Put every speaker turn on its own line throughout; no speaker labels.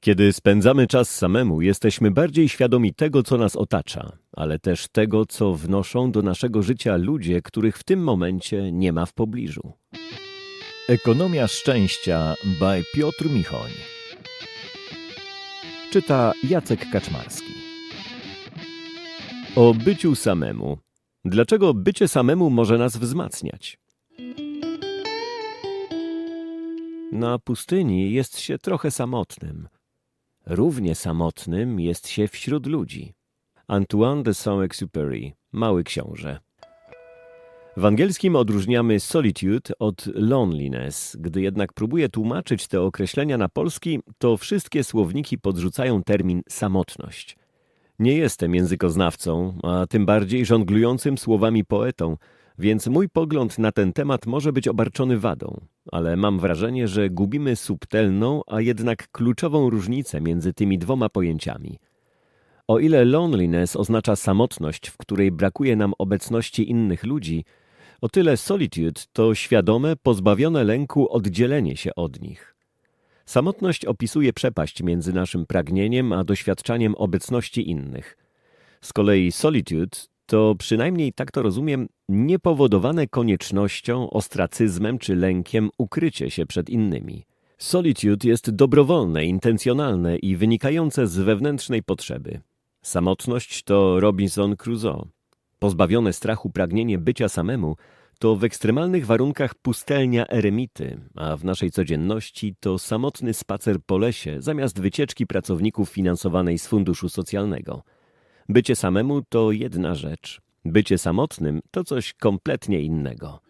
Kiedy spędzamy czas samemu, jesteśmy bardziej świadomi tego, co nas otacza, ale też tego, co wnoszą do naszego życia ludzie, których w tym momencie nie ma w pobliżu.
Ekonomia szczęścia by Piotr Michoń. Czyta Jacek Kaczmarski.
O byciu samemu. Dlaczego bycie samemu może nas wzmacniać? Na pustyni jest się trochę samotnym. Równie samotnym jest się wśród ludzi. Antoine de Saint-Exupéry, Mały Książę. W angielskim odróżniamy solitude od loneliness. Gdy jednak próbuję tłumaczyć te określenia na polski, to wszystkie słowniki podrzucają termin samotność. Nie jestem językoznawcą, a tym bardziej żonglującym słowami poetą, więc mój pogląd na ten temat może być obarczony wadą, ale mam wrażenie, że gubimy subtelną, a jednak kluczową różnicę między tymi dwoma pojęciami. O ile loneliness oznacza samotność, w której brakuje nam obecności innych ludzi, o tyle solitude to świadome, pozbawione lęku oddzielenie się od nich. Samotność opisuje przepaść między naszym pragnieniem a doświadczaniem obecności innych. Z kolei solitude to przynajmniej tak to rozumiem, niepowodowane koniecznością, ostracyzmem czy lękiem ukrycie się przed innymi. Solitude jest dobrowolne, intencjonalne i wynikające z wewnętrznej potrzeby. Samotność to Robinson Crusoe. Pozbawione strachu pragnienie bycia samemu to w ekstremalnych warunkach pustelnia eremity, a w naszej codzienności to samotny spacer po lesie zamiast wycieczki pracowników finansowanej z funduszu socjalnego. Bycie samemu to jedna rzecz, bycie samotnym to coś kompletnie innego.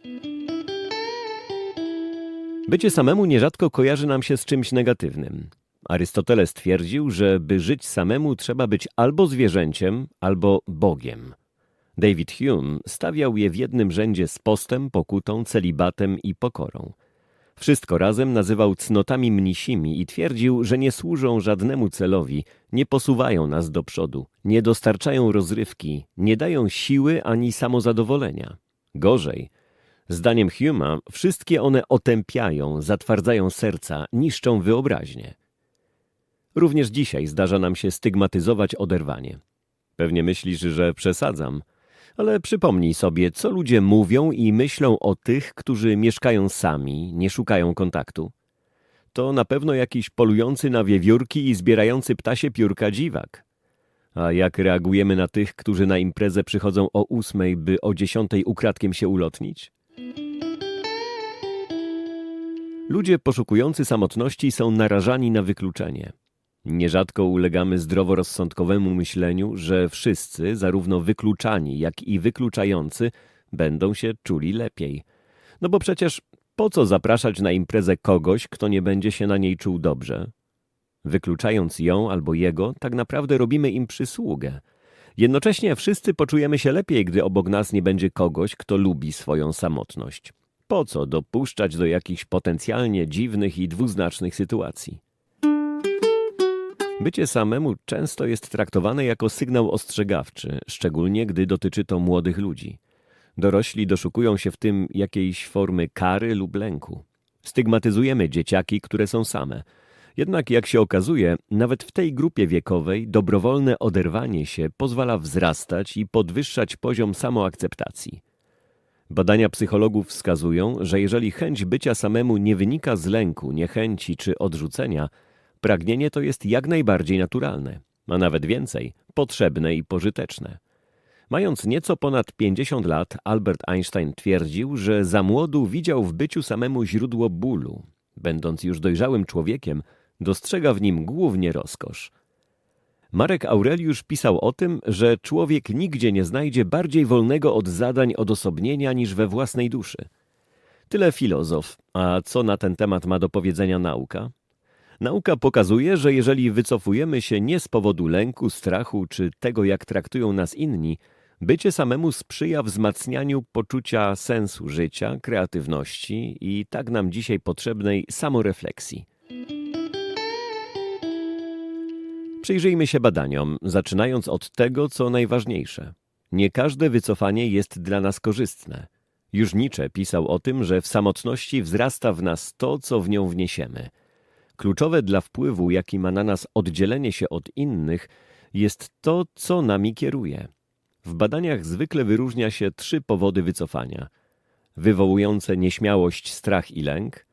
Bycie samemu nierzadko kojarzy nam się z czymś negatywnym. Arystoteles twierdził, że by żyć samemu trzeba być albo zwierzęciem, albo Bogiem. David Hume stawiał je w jednym rzędzie z postem, pokutą, celibatem i pokorą. Wszystko razem nazywał cnotami mnisimi i twierdził, że nie służą żadnemu celowi, nie posuwają nas do przodu, nie dostarczają rozrywki, nie dają siły ani samozadowolenia. Gorzej, zdaniem Huma, wszystkie one otępiają, zatwardzają serca, niszczą wyobraźnię. Również dzisiaj zdarza nam się stygmatyzować oderwanie. Pewnie myślisz, że przesadzam, ale przypomnij sobie, co ludzie mówią i myślą o tych, którzy mieszkają sami, nie szukają kontaktu. To na pewno jakiś polujący na wiewiórki i zbierający ptasie piórka dziwak. A jak reagujemy na tych, którzy na imprezę przychodzą o ósmej, by o dziesiątej ukradkiem się ulotnić? Ludzie poszukujący samotności są narażani na wykluczenie. Nierzadko ulegamy zdroworozsądkowemu myśleniu, że wszyscy, zarówno wykluczani, jak i wykluczający, będą się czuli lepiej. No bo przecież po co zapraszać na imprezę kogoś, kto nie będzie się na niej czuł dobrze? Wykluczając ją albo jego, tak naprawdę robimy im przysługę. Jednocześnie wszyscy poczujemy się lepiej, gdy obok nas nie będzie kogoś, kto lubi swoją samotność. Po co dopuszczać do jakichś potencjalnie dziwnych i dwuznacznych sytuacji? Bycie samemu często jest traktowane jako sygnał ostrzegawczy, szczególnie gdy dotyczy to młodych ludzi. Dorośli doszukują się w tym jakiejś formy kary lub lęku. Stygmatyzujemy dzieciaki, które są same. Jednak jak się okazuje, nawet w tej grupie wiekowej dobrowolne oderwanie się pozwala wzrastać i podwyższać poziom samoakceptacji. Badania psychologów wskazują, że jeżeli chęć bycia samemu nie wynika z lęku, niechęci czy odrzucenia, Pragnienie to jest jak najbardziej naturalne, a nawet więcej, potrzebne i pożyteczne. Mając nieco ponad 50 lat, Albert Einstein twierdził, że za młodu widział w byciu samemu źródło bólu. Będąc już dojrzałym człowiekiem, dostrzega w nim głównie rozkosz. Marek Aureliusz pisał o tym, że człowiek nigdzie nie znajdzie bardziej wolnego od zadań odosobnienia niż we własnej duszy. Tyle filozof, a co na ten temat ma do powiedzenia nauka? Nauka pokazuje, że jeżeli wycofujemy się nie z powodu lęku, strachu czy tego, jak traktują nas inni, bycie samemu sprzyja wzmacnianiu poczucia sensu życia, kreatywności i tak nam dzisiaj potrzebnej samorefleksji. Przyjrzyjmy się badaniom, zaczynając od tego, co najważniejsze. Nie każde wycofanie jest dla nas korzystne. Już Nietzsche pisał o tym, że w samotności wzrasta w nas to, co w nią wniesiemy – Kluczowe dla wpływu, jaki ma na nas oddzielenie się od innych, jest to, co nami kieruje. W badaniach zwykle wyróżnia się trzy powody wycofania: wywołujące nieśmiałość, strach i lęk,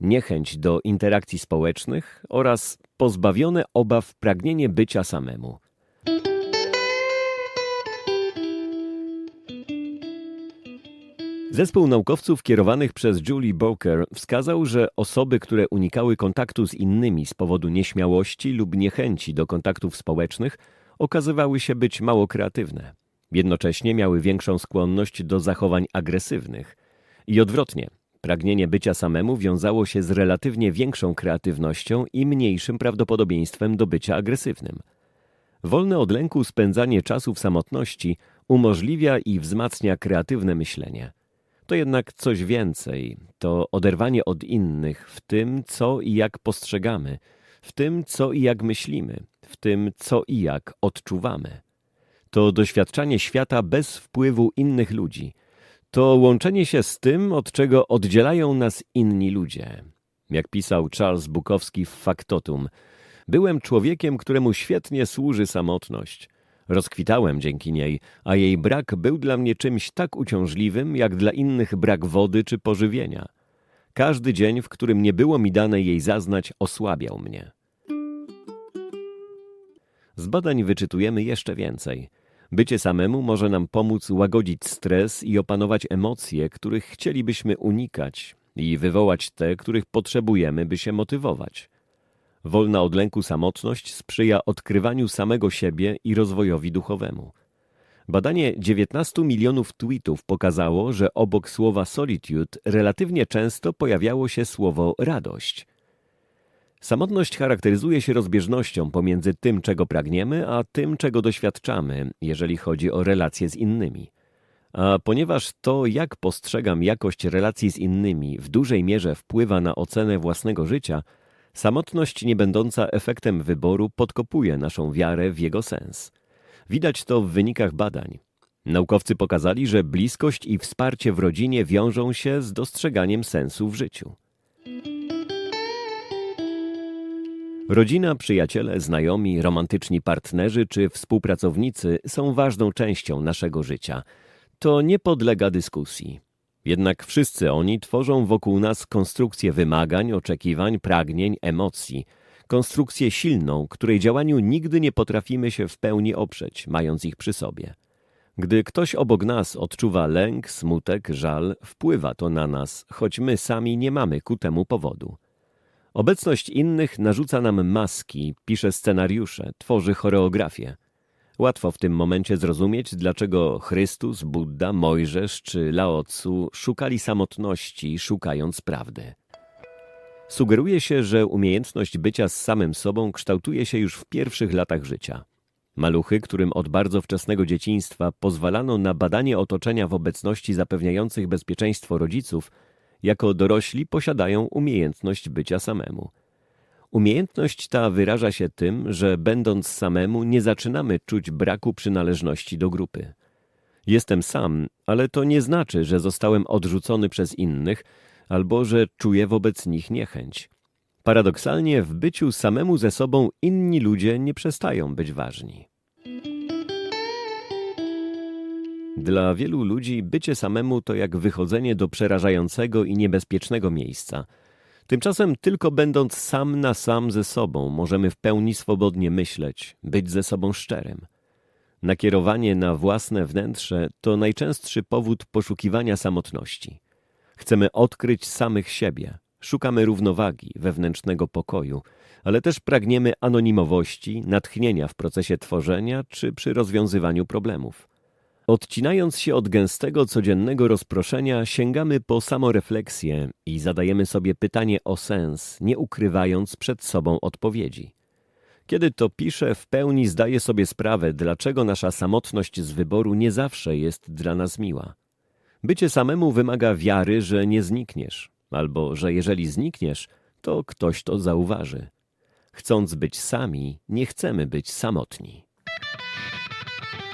niechęć do interakcji społecznych oraz pozbawione obaw pragnienie bycia samemu. Zespół naukowców kierowanych przez Julie Boker wskazał, że osoby, które unikały kontaktu z innymi z powodu nieśmiałości lub niechęci do kontaktów społecznych, okazywały się być mało kreatywne. Jednocześnie miały większą skłonność do zachowań agresywnych. I odwrotnie, pragnienie bycia samemu wiązało się z relatywnie większą kreatywnością i mniejszym prawdopodobieństwem do bycia agresywnym. Wolne od lęku spędzanie czasu w samotności umożliwia i wzmacnia kreatywne myślenie. To jednak coś więcej. To oderwanie od innych w tym, co i jak postrzegamy, w tym, co i jak myślimy, w tym, co i jak odczuwamy. To doświadczanie świata bez wpływu innych ludzi. To łączenie się z tym, od czego oddzielają nas inni ludzie. Jak pisał Charles Bukowski w Faktotum, byłem człowiekiem, któremu świetnie służy samotność. Rozkwitałem dzięki niej, a jej brak był dla mnie czymś tak uciążliwym, jak dla innych brak wody czy pożywienia. Każdy dzień, w którym nie było mi dane jej zaznać, osłabiał mnie. Z badań wyczytujemy jeszcze więcej. Bycie samemu może nam pomóc łagodzić stres i opanować emocje, których chcielibyśmy unikać, i wywołać te, których potrzebujemy, by się motywować. Wolna od lęku samotność sprzyja odkrywaniu samego siebie i rozwojowi duchowemu. Badanie 19 milionów tweetów pokazało, że obok słowa solitude relatywnie często pojawiało się słowo radość. Samotność charakteryzuje się rozbieżnością pomiędzy tym, czego pragniemy, a tym, czego doświadczamy, jeżeli chodzi o relacje z innymi. A ponieważ to, jak postrzegam jakość relacji z innymi, w dużej mierze wpływa na ocenę własnego życia, samotność nie będąca efektem wyboru podkopuje naszą wiarę w jego sens. Widać to w wynikach badań. Naukowcy pokazali, że bliskość i wsparcie w rodzinie wiążą się z dostrzeganiem sensu w życiu. Rodzina, przyjaciele, znajomi, romantyczni partnerzy czy współpracownicy są ważną częścią naszego życia. To nie podlega dyskusji. Jednak wszyscy oni tworzą wokół nas konstrukcję wymagań, oczekiwań, pragnień, emocji. Konstrukcję silną, której działaniu nigdy nie potrafimy się w pełni oprzeć, mając ich przy sobie. Gdy ktoś obok nas odczuwa lęk, smutek, żal, wpływa to na nas, choć my sami nie mamy ku temu powodu. Obecność innych narzuca nam maski, pisze scenariusze, tworzy choreografię. Łatwo w tym momencie zrozumieć, dlaczego Chrystus, Buddha, Mojżesz czy Lao szukali samotności, szukając prawdy. Sugeruje się, że umiejętność bycia z samym sobą kształtuje się już w pierwszych latach życia. Maluchy, którym od bardzo wczesnego dzieciństwa pozwalano na badanie otoczenia w obecności zapewniających bezpieczeństwo rodziców, jako dorośli posiadają umiejętność bycia samemu. Umiejętność ta wyraża się tym, że będąc samemu nie zaczynamy czuć braku przynależności do grupy. Jestem sam, ale to nie znaczy, że zostałem odrzucony przez innych albo że czuję wobec nich niechęć. Paradoksalnie w byciu samemu ze sobą inni ludzie nie przestają być ważni. Dla wielu ludzi bycie samemu to jak wychodzenie do przerażającego i niebezpiecznego miejsca. Tymczasem tylko będąc sam na sam ze sobą możemy w pełni swobodnie myśleć, być ze sobą szczerym. Nakierowanie na własne wnętrze to najczęstszy powód poszukiwania samotności. Chcemy odkryć samych siebie, szukamy równowagi, wewnętrznego pokoju, ale też pragniemy anonimowości, natchnienia w procesie tworzenia czy przy rozwiązywaniu problemów. Odcinając się od gęstego codziennego rozproszenia, sięgamy po samorefleksję i zadajemy sobie pytanie o sens, nie ukrywając przed sobą odpowiedzi. Kiedy to piszę, w pełni zdaję sobie sprawę, dlaczego nasza samotność z wyboru nie zawsze jest dla nas miła. Bycie samemu wymaga wiary, że nie znikniesz, albo że jeżeli znikniesz, to ktoś to zauważy. Chcąc być sami, nie chcemy być samotni.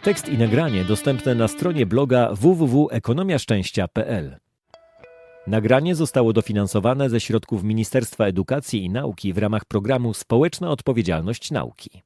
Tekst i nagranie dostępne na stronie bloga www.ekonomiaszczęścia.pl Nagranie zostało dofinansowane ze środków Ministerstwa Edukacji i Nauki w ramach programu Społeczna Odpowiedzialność Nauki.